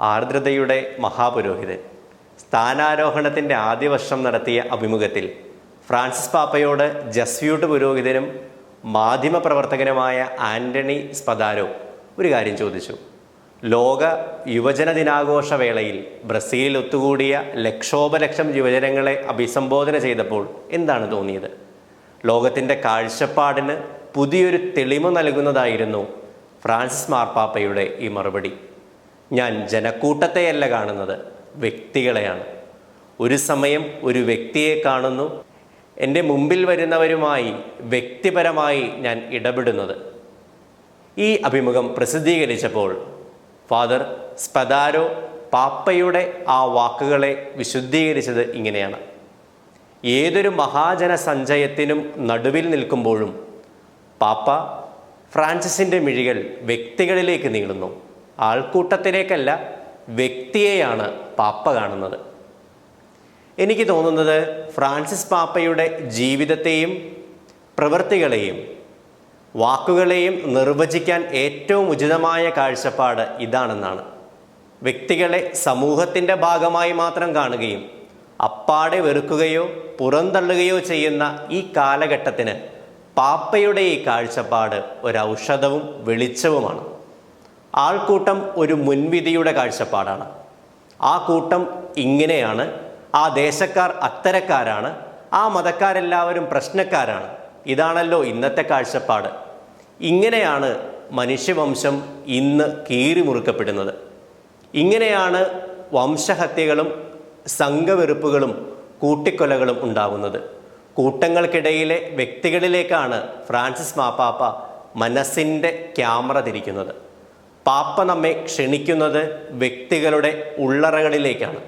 ആർദ്രതയുടെ മഹാപുരോഹിതൻ. സ്ഥാനാരോഹണത്തിന്റെ ആദ്യ വർഷം നടത്തിയ അഭിമുഖത്തിൽ ഫ്രാൻസിസ് പാപ്പയോട് ജസ്യൂട്ട് പുരോഹിതനും മാധ്യമപ്രവർത്തകനുമായ ആന്റണി സ്പദാരോ ഒരു കാര്യം ചോദിച്ചു. ലോക യുവജന ദിനാഘോഷ വേളയിൽ ബ്രസീലിൽ ഒത്തുകൂടിയ ലക്ഷോപലക്ഷം യുവജനങ്ങളെ അഭിസംബോധന ചെയ്തപ്പോൾ എന്താണ് തോന്നിയത്? ലോകത്തിന്റെ കാഴ്ചപ്പാടിന് പുതിയൊരു തെളിമ നൽകുന്നതായിരുന്നു ഫ്രാൻസിസ് മാർപ്പാപ്പയുടെ ഈ മറുപടി. ഞാൻ ജനക്കൂട്ടത്തെയല്ല കാണുന്നത് വ്യക്തികളെയാണ്. ഒരു സമയം ഒരു വ്യക്തിയെ കാണുന്നു. എന്റെ മുമ്പിൽ വരുന്നവരുമായി വ്യക്തിപരമായി ഞാൻ ഇടപെടുന്നത്. ഈ അഭിമുഖം പ്രസിദ്ധീകരിച്ചപ്പോൾ ഫാദർ സ്പദാരോ പാപ്പയുടെ ആ വാക്കുകളെ വിശുദ്ധീകരിച്ചത് ഇങ്ങനെയാണ്. ഏതൊരു മഹാജന സഞ്ചയത്തിനും നടുവിൽ നിൽക്കുമ്പോഴും പാപ്പ ഫ്രാൻസിസിന്റെ മിഴികൾ വ്യക്തികളിലേക്ക് നീളുന്നു. ആൾക്കൂട്ടത്തിലേക്കല്ല വ്യക്തിയെയാണ് പാപ്പ കാണുന്നത്. എനിക്ക് തോന്നുന്നത് ഫ്രാൻസിസ് പാപ്പയുടെ ജീവിതത്തെയും പ്രവൃത്തികളെയും വാക്കുകളെയും നിർവചിക്കാൻ ഏറ്റവും ഉചിതമായ കാഴ്ചപ്പാട് ഇതാണെന്നാണ്. വ്യക്തികളെ സമൂഹത്തിന്റെ ഭാഗമായി മാത്രം കാണുകയും അപ്പാടെ വെറുക്കുകയോ പുറന്തള്ളുകയോ ചെയ്യുന്ന ഈ കാലഘട്ടത്തിന് പാപ്പയുടെ ഈ കാഴ്ചപ്പാട് ഒരു ഔഷധവും വെളിച്ചവുമാണ്. ആൾക്കൂട്ടം ഒരു മുൻവിധിയുടെ കാഴ്ചപ്പാടാണ്. ആ കൂട്ടം ഇങ്ങനെയാണ്. ആ ദേശക്കാർ അത്തരക്കാരാണ്. ആ മതക്കാരെല്ലാവരും പ്രശ്നക്കാരാണ്. ഇതാണല്ലോ ഇന്നത്തെ കാഴ്ചപ്പാട്. ഇങ്ങനെയാണ് മനുഷ്യവംശം ഇന്ന് കീറിമുറുക്കപ്പെടുന്നത്. ഇങ്ങനെയാണ് വംശഹത്യകളും സംഘവെറുപ്പുകളും കൂട്ടിക്കൊലകളും ഉണ്ടാകുന്നത് കൂട്ടങ്ങൾക്കിടയിലെ വ്യക്തികളിലേക്കാണ് ഫ്രാൻസിസ് മാപ്പാപ്പ മനസ്സിന്റെ ക്യാമറ തിരിക്കുന്നത്. പാപ്പ നമ്മെ ക്ഷണിക്കുന്നത് വ്യക്തികളുടെ ഉള്ളറകളിലേക്കാണ്.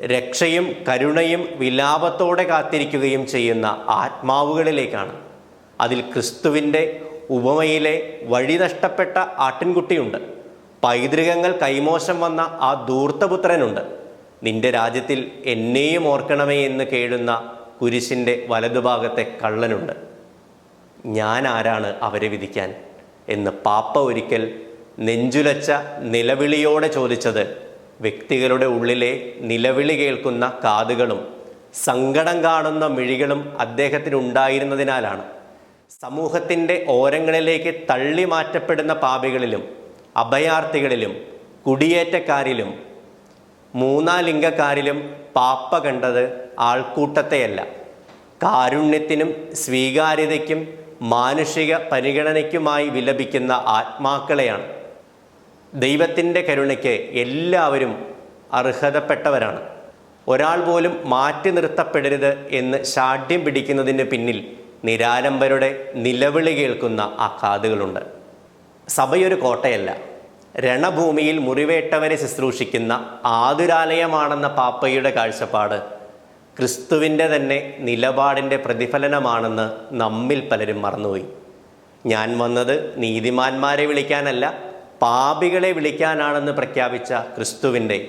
രക്ഷയും കരുണയും വിലാപത്തോടെ കാത്തിരിക്കുകയും ചെയ്യുന്ന ആത്മാവുകളിലേക്കാണ്. അതിൽ ക്രിസ്തുവിന്റെ ഉപമയിലെ വഴി നഷ്ടപ്പെട്ട ആട്ടിൻകുട്ടിയുണ്ട്. പൈതൃകങ്ങൾ കൈമോശം വന്ന ആ ദൂർത്തപുത്രനുണ്ട് നിന്റെ രാജ്യത്തിൽ എന്നെയും ഓർക്കണമേ എന്ന് കേഴുന്ന കുരിശിന്റെ വലതുഭാഗത്തെ കള്ളനുണ്ട്. ഞാൻ ആരാണ് അവരെ വിധിക്കാൻ? എന്ന് പാപ്പ ഒരിക്കൽ നെഞ്ചുലച്ച നിലവിളിയോടെ ചോദിച്ചത് വ്യക്തികളുടെ ഉള്ളിലെ നിലവിളി കേൾക്കുന്ന കാതുകളും സങ്കടം കാണുന്ന മിഴികളും അദ്ദേഹത്തിന് ഉണ്ടായിരുന്നതിനാലാണ് സമൂഹത്തിന്റെ ഓരങ്ങളിലേക്ക് തള്ളി മാറ്റപ്പെടുന്ന പാപികളിലും അഭയാർത്ഥികളിലും കുടിയേറ്റക്കാരിലും മൂന്നാലിംഗക്കാരിലും പാപ്പ കണ്ടത് ആൾക്കൂട്ടത്തെയല്ല. കാരുണ്യത്തിനും സ്വീകാര്യതയ്ക്കും മാനുഷിക പരിഗണനയ്ക്കുമായി വിലപിക്കുന്ന ആത്മാക്കളെയാണ്. ദൈവത്തിന്റെ കരുണയ്ക്ക് എല്ലാവരും അർഹതപ്പെട്ടവരാണ്. ഒരാൾ പോലും മാറ്റി നിർത്തപ്പെടരുത് എന്ന് ശാഠ്യം പിടിക്കുന്നതിന് പിന്നിൽ നിരാലംബരുടെ നിലവിളി കേൾക്കുന്ന ആ കാതുകളുണ്ട് സഭയൊരു കോട്ടയല്ല. രണഭൂമിയിൽ മുറിവേട്ടവരെ ശുശ്രൂഷിക്കുന്ന ആതുരാലയമാണെന്ന പാപ്പയുടെ കാഴ്ചപ്പാട് ക്രിസ്തുവിന്റെ തന്നെ നിലപാടിന്റെ പ്രതിഫലനമാണെന്ന് നമ്മിൽ പലരും മറന്നുപോയി. ഞാൻ വന്നത് നീതിമാന്മാരെ വിളിക്കാനല്ല പാപികളെ വിളിക്കാനാണെന്ന് പ്രഖ്യാപിച്ച ക്രിസ്തുവിന്റെ.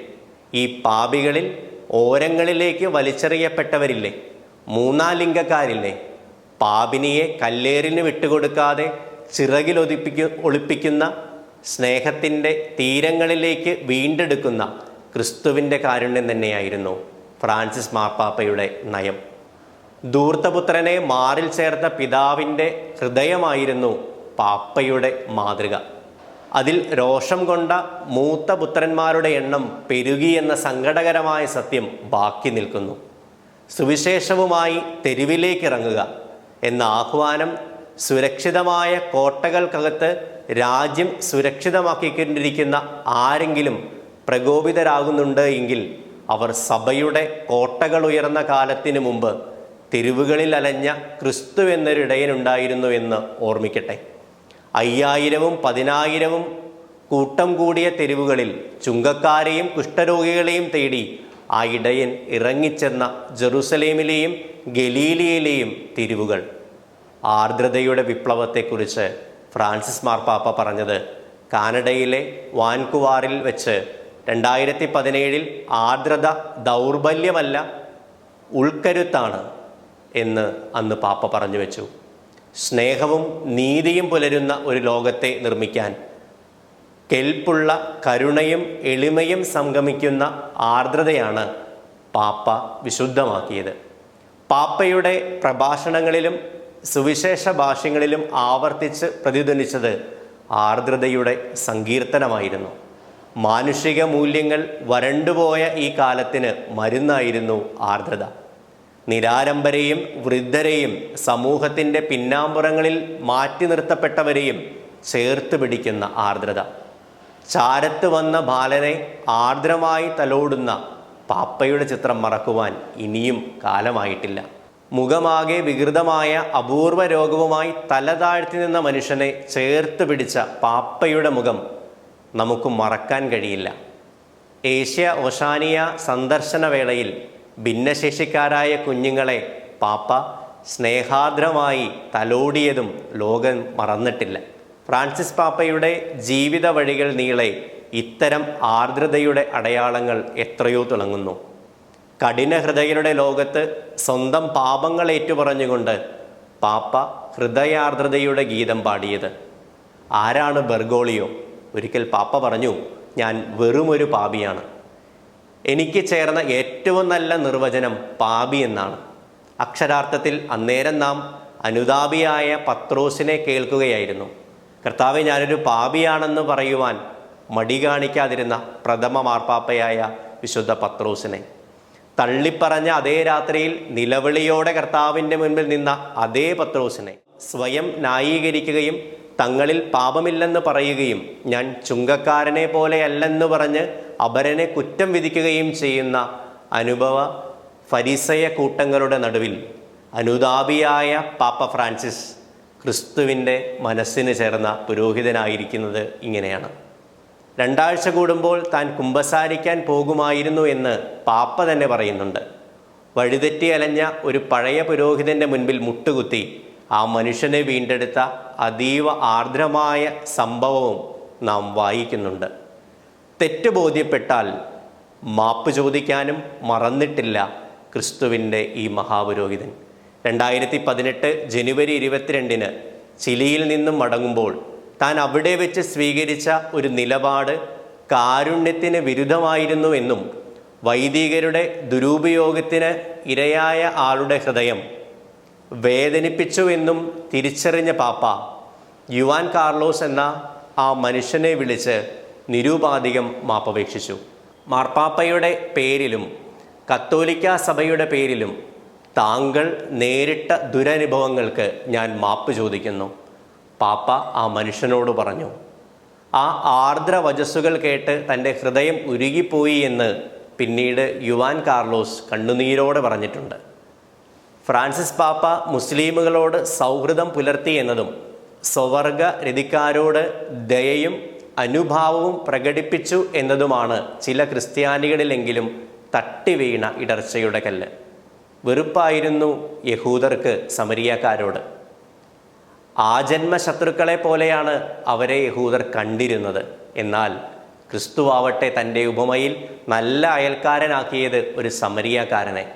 ഈ പാപികളിൽ ഓരങ്ങളിലേക്ക് വലിച്ചെറിയപ്പെട്ടവരില്ലേ? മൂന്നാലിംഗക്കാരില്ലേ പാപിനിയെ കല്ലേറിന് വിട്ടുകൊടുക്കാതെ ചിറകിലൊതിപ്പിക്കു ഒളിപ്പിക്കുന്ന സ്നേഹത്തിന്റെ തീരങ്ങളിലേക്ക് വീണ്ടെടുക്കുന്ന ക്രിസ്തുവിന്റെ കാരുണ്യം തന്നെയായിരുന്നു. ഫ്രാൻസിസ് മാർപ്പാപ്പയുടെ നയം. ധൂർത്തപുത്രനെ മാറിൽ ചേർത്ത പിതാവിന്റെ ഹൃദയമായിരുന്നു പാപ്പയുടെ മാതൃക. അതിൽ രോഷം കൊണ്ട മൂത്ത പുത്രന്മാരുടെ എണ്ണം പെരുകി എന്ന സങ്കടകരമായ സത്യം ബാക്കി നിൽക്കുന്നു. സുവിശേഷവുമായി തെരുവിലേക്ക് ഇറങ്ങുക എന്ന ആഹ്വാനം സുരക്ഷിതമായ കോട്ടകൾക്കകത്ത് രാജ്യം സുരക്ഷിതമാക്കിക്കൊണ്ടിരിക്കുന്ന ആരെങ്കിലും പ്രകോപിതരാകുന്നുണ്ട് എങ്കിൽ അവർ സഭയുടെ കോട്ടകൾ ഉയർന്ന കാലത്തിനു മുമ്പ് തെരുവുകളിൽ അലഞ്ഞ ക്രിസ്തു എന്നൊരിടയനുണ്ടായിരുന്നു എന്ന് ഓർമ്മിക്കട്ടെ. അയ്യായിരവും പതിനായിരവും കൂട്ടം കൂടിയ തെരുവുകളിൽ ചുങ്കക്കാരെയും കുഷ്ഠരോഗികളെയും തേടി ആ ഇടയൻ ഇറങ്ങിച്ചെന്ന ജെറുസലേമിലെയും ഗലീലിയയിലെയും തെരുവുകൾ. ആർദ്രതയുടെ വിപ്ലവത്തെക്കുറിച്ച് ഫ്രാൻസിസ് മാർപ്പാപ്പ പറഞ്ഞത് കാനഡയിലെ വാൻകുവാറിൽ വെച്ച് രണ്ടായിരത്തി പതിനേഴിൽ ആർദ്രത ദൗർബല്യമല്ല ഉൾക്കരുത്താണ് എന്ന് അന്ന് പാപ്പ പറഞ്ഞു വെച്ചു. സ്നേഹവും നീതിയും പുലരുന്ന ഒരു ലോകത്തെ നിർമ്മിക്കാൻ കെൽപ്പുള്ള കരുണയും എളിമയും സംഗമിക്കുന്ന ആർദ്രതയാണ് പാപ്പ വിശുദ്ധമാക്കിയത്. പാപ്പയുടെ പ്രഭാഷണങ്ങളിലും സുവിശേഷ ഭാഷ്യങ്ങളിലും ആവർത്തിച്ച് പ്രതിധ്വനിച്ചത് ആർദ്രതയുടെ സങ്കീർത്തനമായിരുന്നു. മാനുഷിക മൂല്യങ്ങൾ വരണ്ടുപോയ ഈ കാലത്തിന് മരുന്നായിരുന്നു ആർദ്രത. നിരാരംഭരെയും വൃദ്ധരെയും സമൂഹത്തിന്റെ പിന്നാമ്പുറങ്ങളിൽ മാറ്റി നിർത്തപ്പെട്ടവരെയും ചേർത്ത് പിടിക്കുന്ന ആർദ്രത. ചാരത്ത് വന്ന ബാലനെ ആർദ്രമായി തലോടുന്ന പാപ്പയുടെ ചിത്രം മറക്കുവാൻ ഇനിയും കാലമായിട്ടില്ല. മുഖമാകെ വികൃതമായ അപൂർവ രോഗവുമായി തല താഴ്ത്തി നിന്ന മനുഷ്യനെ ചേർത്ത് പിടിച്ച പാപ്പയുടെ മുഖം നമുക്ക് മറക്കാൻ കഴിയില്ല. ഏഷ്യ ഓഷാനിയ സന്ദർശന വേളയിൽ ഭിന്നശേഷിക്കാരായ കുഞ്ഞുങ്ങളെ പാപ്പ സ്നേഹാദ്രമായി തലോടിയതും ലോകം മറന്നിട്ടില്ല. ഫ്രാൻസിസ് പാപ്പയുടെ ജീവിത വഴികൾ നീളെ ഇത്തരം ആർദ്രതയുടെ അടയാളങ്ങൾ എത്രയോ തിളങ്ങുന്നു. കഠിന ഹൃദയരുടെ ലോകത്ത് സ്വന്തം പാപങ്ങൾ ഏറ്റുപറഞ്ഞുകൊണ്ട് പാപ്പ ഹൃദയാർദ്രതയുടെ ഗീതം പാടിയത്. ആരാണ് ബെർഗോളിയോ? ഒരിക്കൽ പാപ്പ പറഞ്ഞു ഞാൻ വെറുമൊരു പാപിയാണ്. എനിക്ക് ചേർന്ന ഏറ്റവും നല്ല നിർവചനം പാപി എന്നാണ്. അക്ഷരാർത്ഥത്തിൽ അന്നേരം നാം അനുതാപിയായ പത്രോസിനെ കേൾക്കുകയായിരുന്നു. കർത്താവെ ഞാനൊരു പാപിയാണെന്ന് പറയുവാൻ മടി കാണിക്കാതിരുന്ന പ്രഥമ മാർപ്പാപ്പയായ വിശുദ്ധ പത്രോസിനെ. തള്ളിപ്പറഞ്ഞ അതേ രാത്രിയിൽ നിലവിളിയോടെ കർത്താവിന്റെ മുൻപിൽ നിന്ന അതേ പത്രോസിനെ. സ്വയം ന്യായീകരിക്കുകയും തങ്ങളിൽ പാപമില്ലെന്ന് പറയുകയും ഞാൻ ചുങ്കക്കാരനെ പോലെയല്ലെന്ന് പറഞ്ഞ് അപരനെ കുറ്റം വിധിക്കുകയും ചെയ്യുന്ന അനുഭവ ഫരിസയ കൂട്ടങ്ങളുടെ നടുവിൽ അനുതാപിയായ പാപ്പ ഫ്രാൻസിസ് ക്രിസ്തുവിന്റെ മനസ്സിന് ചേർന്ന പുരോഹിതനായിരിക്കുന്നത് ഇങ്ങനെയാണ്. രണ്ടാഴ്ച കൂടുമ്പോൾ താൻ കുമ്പസാരിക്കാൻ പോകുമായിരുന്നു എന്ന് പാപ്പ തന്നെ പറയുന്നുണ്ട്. വഴിതെറ്റി അലഞ്ഞ ഒരു പഴയ പുരോഹിതന്റെ മുൻപിൽ മുട്ടുകുത്തി ആ മനുഷ്യനെ വീണ്ടെടുത്ത അതീവ ആർദ്രമായ സംഭവവും നാം വായിക്കുന്നുണ്ട്. തെറ്റ് ബോധ്യപ്പെട്ടാൽ മാപ്പ് ചോദിക്കാനും മറന്നിട്ടില്ല ക്രിസ്തുവിന്റെ ഈ മഹാപുരോഹിതൻ. രണ്ടായിരത്തി പതിനെട്ട് ജനുവരി ഇരുപത്തിരണ്ടിന് ചിലിയിൽ നിന്നും മടങ്ങുമ്പോൾ താൻ അവിടെ വെച്ച് സ്വീകരിച്ച ഒരു നിലപാട് കാരുണ്യത്തിന് വിരുദ്ധമായിരുന്നു എന്നും വൈദികരുടെ ദുരുപയോഗത്തിന് ഇരയായ ആളുടെ ഹൃദയം വേദനിപ്പിച്ചുവെന്നും തിരിച്ചറിഞ്ഞ പാപ്പ യുവാൻ കാർലോസ് എന്ന ആ മനുഷ്യനെ വിളിച്ച് നിരൂപാധികം മാപ്പപേക്ഷിച്ചു. മാർപ്പാപ്പയുടെ പേരിലും കത്തോലിക്ക സഭയുടെ പേരിലും താങ്കൾ നേരിട്ട ദുരനുഭവങ്ങൾക്ക് ഞാൻ മാപ്പ് ചോദിക്കുന്നു. പാപ്പ ആ മനുഷ്യനോട് പറഞ്ഞു ആ ആർദ്ര വചസ്സുകൾ കേട്ട് തന്റെ ഹൃദയം ഉരുകിപ്പോയി എന്ന് പിന്നീട് യുവാൻ കാർലോസ് കണ്ണുനീരോടെ പറഞ്ഞിട്ടുണ്ട്. ഫ്രാൻസിസ് പാപ്പ മുസ്ലിമുകളോട് സൗഹൃദം പുലർത്തി എന്നതും സ്വവർഗ രതിക്കാരോട് ദയയും അനുഭാവവും പ്രകടിപ്പിച്ചു എന്നതുമാണ് ചില ക്രിസ്ത്യാനികളിലെങ്കിലും തട്ടിവീണ ഇടർച്ചയുടെ കല്ല്. വെറുപ്പായിരുന്നു യഹൂദർക്ക് സമരിയക്കാരോട്. ആജന്മ ശത്രുക്കളെ പോലെയാണ് അവരെ യഹൂദർ കണ്ടിരുന്നത്. എന്നാൽ ക്രിസ്തുവാവട്ടെ തന്റെ ഉപമയിൽ നല്ല അയൽക്കാരനാക്കിയത് ഒരു സമരിയക്കാരനെ.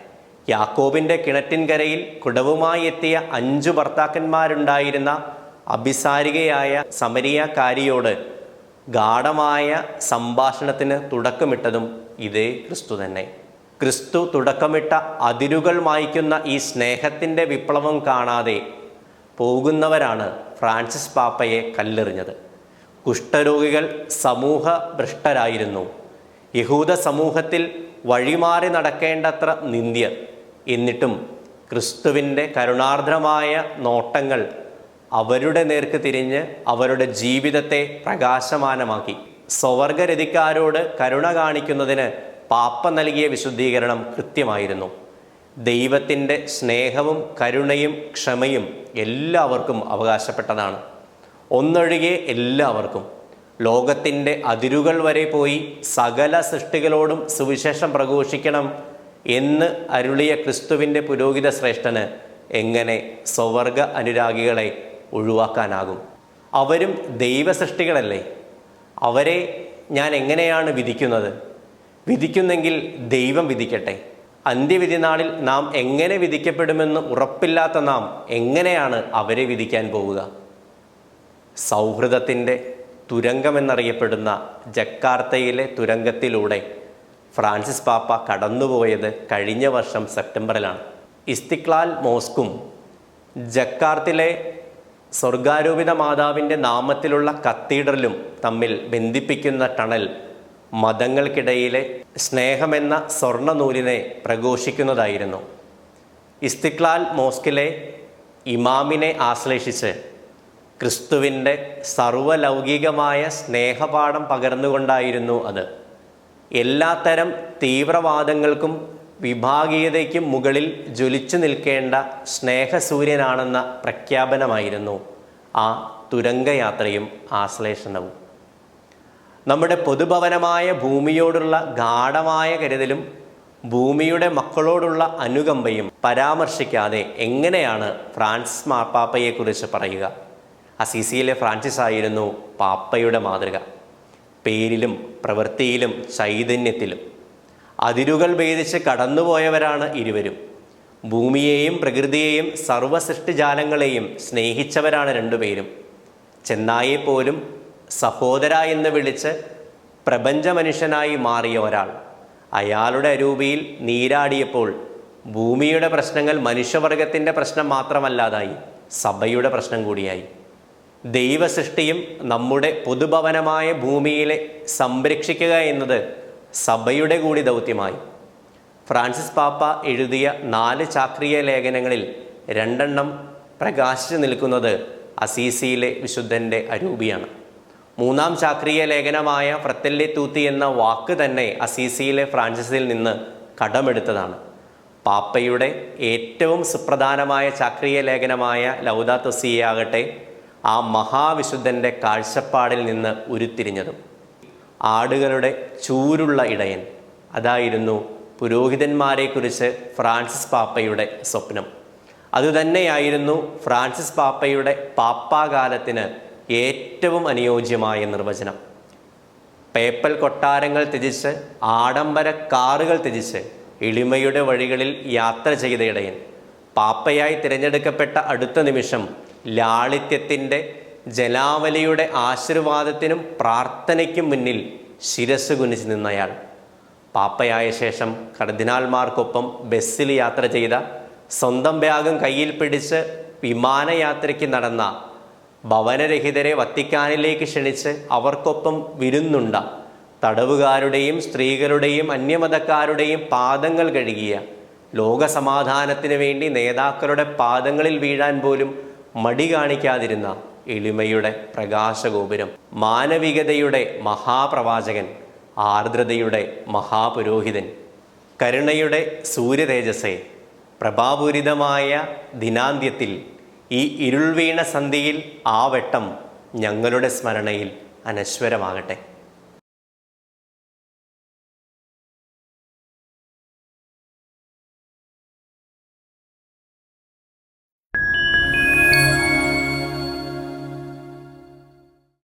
യാക്കോബിന്റെ കിണറ്റിൻകരയിൽ കുടവുമായി എത്തിയ അഞ്ചു ഭർത്താക്കന്മാരുണ്ടായിരുന്ന അഭിസാരികയായ സമരിയക്കാരിയോട് ഗാഠമായ സംഭാഷണത്തിന് തുടക്കമിട്ടതും ഇതേ ക്രിസ്തു തന്നെ. ക്രിസ്തു തുടക്കമിട്ട അതിരുകൾ മായ്ക്കുന്ന ഈ സ്നേഹത്തിന്റെ വിപ്ലവം കാണാതെ പോകുന്നവരാണ് ഫ്രാൻസിസ് പാപ്പയെ കല്ലെറിഞ്ഞത്. കുഷ്ഠരോഗികൾ സമൂഹ ഭ്രഷ്ടരായിരുന്നു യഹൂദ സമൂഹത്തിൽ വഴിമാറി നടക്കേണ്ടത്ര നിന്ദ്യർ എന്നിട്ടും ക്രിസ്തുവിന്റെ കരുണാർദ്രമായ നോട്ടങ്ങൾ അവരുടെ നേർക്ക് തിരിഞ്ഞ് അവരുടെ ജീവിതത്തെ പ്രകാശമാനമാക്കി. സ്വവർഗരതിക്കാരോട് കരുണ കാണിക്കുന്നതിന് പാപ്പ നൽകിയ വിശുദ്ധീകരണം കൃത്യമായിരുന്നു. ദൈവത്തിന്റെ സ്നേഹവും കരുണയും ക്ഷമയും എല്ലാവർക്കും അവകാശപ്പെട്ടതാണ്. ഒന്നൊഴികെ എല്ലാവർക്കും. ലോകത്തിന്റെ അതിരുകൾ വരെ പോയി സകല സൃഷ്ടികളോടും സുവിശേഷം പ്രഘോഷിക്കണം എന്ന് അരുളിയ ക്രിസ്തുവിന്റെ പുരോഹിത ശ്രേഷ്ഠന് എങ്ങനെ സ്വവർഗ അനുരാഗികളെ ഒഴിവാക്കാനാകും? അവരും ദൈവസൃഷ്ടികളല്ലേ? അവരെ ഞാൻ എങ്ങനെയാണ് വിധിക്കുന്നത്? വിധിക്കുന്നെങ്കിൽ ദൈവം വിധിക്കട്ടെ. അന്ത്യവിധി നാളിൽ നാം എങ്ങനെ വിധിക്കപ്പെടുമെന്ന് ഉറപ്പില്ലാത്ത നാം എങ്ങനെയാണ് അവരെ വിധിക്കാൻ പോവുക? സൗഹൃദത്തിന്റെ തുരങ്കമെന്നറിയപ്പെടുന്ന ജക്കാർത്തയിലെ തുരങ്കത്തിലൂടെ ഫ്രാൻസിസ് പാപ്പ കടന്നുപോയത് കഴിഞ്ഞ വർഷം സെപ്റ്റംബറിലാണ്. ഇസ്തിക്ലാൽ മോസ്കും ജക്കാർത്തിലെ സ്വർഗാരൂപിത മാതാവിന്റെ നാമത്തിലുള്ള കത്തീഡ്രലും തമ്മിൽ ബന്ധിപ്പിക്കുന്ന ടണൽ മതങ്ങൾക്കിടയിലെ സ്നേഹമെന്ന സ്വർണ നൂലിനെ പ്രഘോഷിക്കുന്നതായിരുന്നു. ഇസ്തിക്ലാൽ മോസ്കിലെ ഇമാമിനെ ആശ്ലേഷിച്ച് ക്രിസ്തുവിന്റെ സർവലൗകികമായ സ്നേഹപാഠം പകർന്നുകൊണ്ടായിരുന്നു അത്. എല്ലാത്തരം തീവ്രവാദങ്ങൾക്കും വിഭാഗീയതയ്ക്കും മുകളിൽ ജ്വലിച്ചു നിൽക്കേണ്ട സ്നേഹസൂര്യനാണെന്ന പ്രഖ്യാപനമായിരുന്നു ആ തുരങ്കയാത്രയും ആശ്ലേഷണവും. നമ്മുടെ പൊതുഭവനമായ ഭൂമിയോടുള്ള ഗാഠമായ കരുതലും ഭൂമിയുടെ മക്കളോടുള്ള അനുകമ്പയും പരാമർശിക്കാതെ എങ്ങനെയാണ് ഫ്രാൻസ് മാർപ്പാപ്പയെക്കുറിച്ച് പറയുക? അസീസിയിലെ ഫ്രാൻസിസ് ആയിരുന്നു പാപ്പയുടെ മാതൃക. പേരിലും പ്രവൃത്തിയിലും ചൈതന്യത്തിലും. അതിരുകൾ ഭേദിച്ച് കടന്നുപോയവരാണ് ഇരുവരും. ഭൂമിയെയും പ്രകൃതിയെയും സർവസൃഷ്ടിജാലങ്ങളെയും സ്നേഹിച്ചവരാണ് രണ്ടുപേരും. ചെന്നായെ പോലും സഹോദര എന്ന് വിളിച്ച് പ്രപഞ്ച മനുഷ്യനായി മാറിയ ഒരാൾ. അയാളുടെ അരൂപിയിൽ നീരാടിയപ്പോൾ ഭൂമിയുടെ പ്രശ്നങ്ങൾ മനുഷ്യവർഗത്തിന്റെ പ്രശ്നം മാത്രമല്ലാതായി സഭയുടെ പ്രശ്നം കൂടിയായി. ദൈവസൃഷ്ടിയും നമ്മുടെ പൊതുഭവനമായ ഭൂമിയിലെ സംരക്ഷിക്കുക എന്നത് സഭയുടെ കൂടി ദൗത്യമായി. ഫ്രാൻസിസ് പാപ്പ എഴുതിയ നാല് ചാക്രിയ ലേഖനങ്ങളിൽ രണ്ടെണ്ണം പ്രകാശിച്ചു നിൽക്കുന്നത് അസീസിയിലെ വിശുദ്ധന്റെ അരൂപിയാണ്. മൂന്നാം ചാക്രിയ ലേഖനമായ ഫ്രത്തല്ലെ തൂത്തി എന്ന വാക്ക് തന്നെ അസീസിയിലെ ഫ്രാൻസിസിൽ നിന്ന് കടമെടുത്തതാണ്. പാപ്പയുടെ ഏറ്റവും സുപ്രധാനമായ ചാക്രിയ ലേഖനമായ ലൗദാത്തൊസിയാകട്ടെ ആ മഹാവിശുദ്ധന്റെ കാഴ്ചപ്പാടിൽ നിന്ന് ഉരുത്തിരിഞ്ഞതും ആടുകളുടെ ചൂരുള്ള ഇടയൻ അതായിരുന്നു പുരോഹിതന്മാരെക്കുറിച്ച് ഫ്രാൻസിസ് പാപ്പയുടെ സ്വപ്നം. അതുതന്നെയായിരുന്നു ഫ്രാൻസിസ് പാപ്പയുടെ പാപ്പാകാലത്തിന് ഏറ്റവും അനുയോജ്യമായ നിർവചനം. പേപ്പൽ കൊട്ടാരങ്ങൾ ത്യജിച്ച് ആഡംബര കാറുകൾ ത്യജിച്ച് എളിമയുടെ വഴികളിൽ യാത്ര ചെയ്ത ഇടയൻ പാപ്പയായി തിരഞ്ഞെടുക്കപ്പെട്ട അടുത്ത നിമിഷം ലാളിത്യത്തിന്റെ ജലാവലിയുടെ ആശീർവാദത്തിനും പ്രാർത്ഥനയ്ക്കും മുന്നിൽ ശിരസ് കുനിച്ച് നിന്നയാൾ. പാപ്പയായ ശേഷം കർദിനാൾമാർക്കൊപ്പം ബസ്സിൽ യാത്ര ചെയ്ത സ്വന്തം ബാഗും കയ്യിൽ പിടിച്ച് വിമാനയാത്രയ്ക്ക് നടന്ന ഭവനരഹിതരെ വത്തിക്കാനിലേക്ക് ക്ഷണിച്ച് അവർക്കൊപ്പം വിരുന്നുണ്ട തടവുകാരുടെയും സ്ത്രീകളുടെയും അന്യമതക്കാരുടെയും പാദങ്ങൾ കഴുകിയ ലോകസമാധാനത്തിന് വേണ്ടി നേതാക്കളുടെ പാദങ്ങളിൽ വീഴാൻ പോലും മടി കാണിക്കാതിരുന്ന എളിമയുടെ പ്രകാശഗോപുരം മാനവികതയുടെ മഹാപ്രവാചകൻ ആർദ്രതയുടെ മഹാപുരോഹിതൻ കരുണയുടെ സൂര്യതേജസ്സെ. പ്രഭാപൂരിതമായ ദിനാന്ത്യത്തിൽ ഈ ഇരുൾവീണ സന്ധിയിൽ ആ വെട്ടം ഞങ്ങളുടെ സ്മരണയിൽ അനശ്വരമാകട്ടെ.